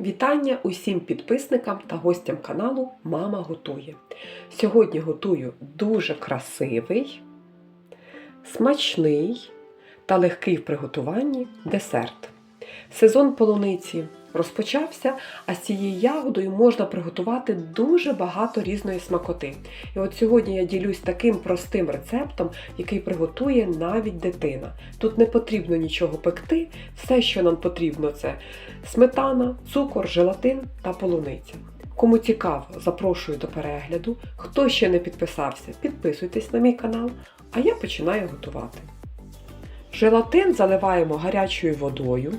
Вітання усім підписникам та гостям каналу Мама готує. Сьогодні готую дуже красивий, смачний та легкий в приготуванні десерт. Сезон полуниці розпочався, а з цією ягодою можна приготувати дуже багато різної смакоти. І от сьогодні я ділюсь таким простим рецептом, який приготує навіть дитина. Тут не потрібно нічого пекти, все, що нам потрібно, це сметана, цукор, желатин та полуниця. Кому цікаво, запрошую до перегляду. Хто ще не підписався, підписуйтесь на мій канал, а я починаю готувати. Желатин заливаємо гарячою водою.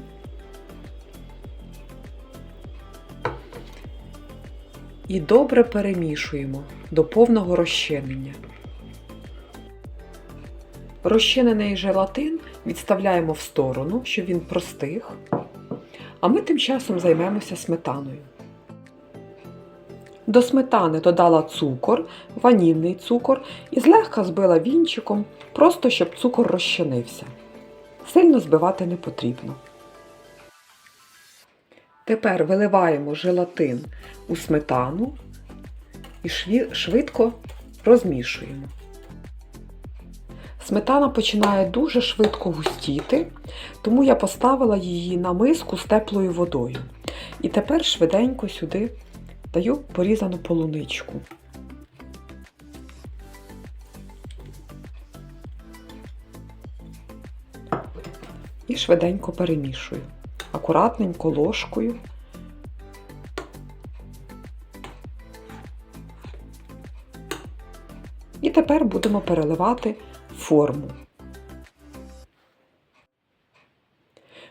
І добре перемішуємо до повного розчинення. Розчинений желатин відставляємо в сторону, щоб він простиг. А ми тим часом займемося сметаною. До сметани додала цукор, ванільний цукор і злегка збила вінчиком, просто щоб цукор розчинився. Сильно збивати не потрібно. Тепер виливаємо желатин у сметану і швидко розмішуємо. Сметана починає дуже швидко густіти, тому я поставила її на миску з теплою водою. І тепер швиденько сюди даю порізану полуничку. І швиденько перемішую. Акуратненько ложкою. І тепер будемо переливати форму.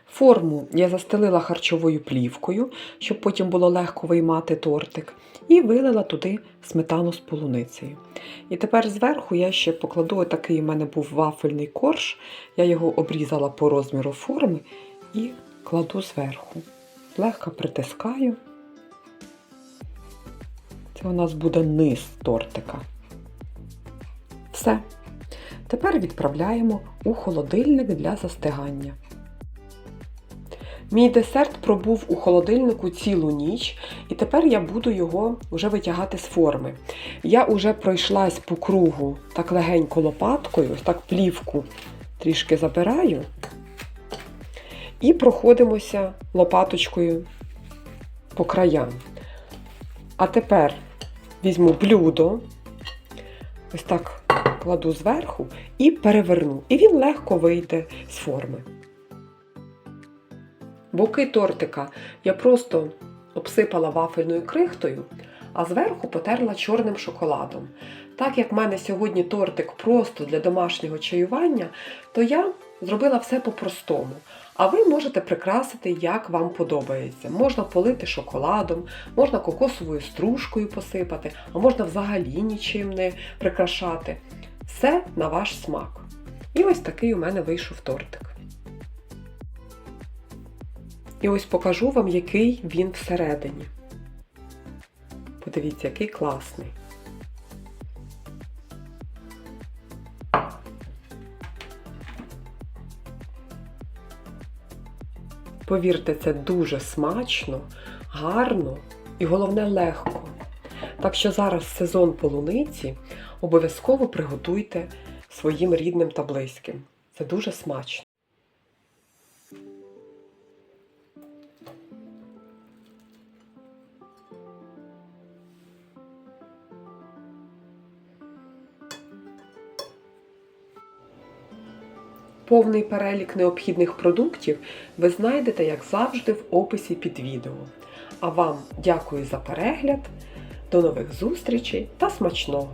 Форму я застелила харчовою плівкою, щоб потім було легко виймати тортик, і вилила туди сметану з полуницею. І тепер зверху я ще покладу такий у мене був вафельний корж, я його обрізала по розміру форми і кладу зверху. Легко притискаю. Це у нас буде низ тортика. Все. Тепер відправляємо у холодильник для застигання. Мій десерт пробув у холодильнику цілу ніч, і тепер я буду його вже витягати з форми. Я вже пройшлась по кругу так легенько лопаткою, так плівку трішки забираю. І проходимося лопаточкою по краям. А тепер візьму блюдо, ось так кладу зверху і переверну. І він легко вийде з форми. Боки тортика я просто обсипала вафельною крихтою, а зверху потерла чорним шоколадом. Так як в мене сьогодні тортик просто для домашнього чаювання, то я зробила все по-простому. А ви можете прикрасити, як вам подобається. Можна полити шоколадом, можна кокосовою стружкою посипати, а можна взагалі нічим не прикрашати. Все на ваш смак. І ось такий у мене вийшов тортик. І ось покажу вам, який він всередині. Подивіться, який класний. Повірте, це дуже смачно, гарно і головне легко. Так що зараз сезон полуниці обов'язково приготуйте своїм рідним та близьким. Це дуже смачно. Повний перелік необхідних продуктів ви знайдете, як завжди, в описі під відео. А вам дякую за перегляд, до нових зустрічей та смачного!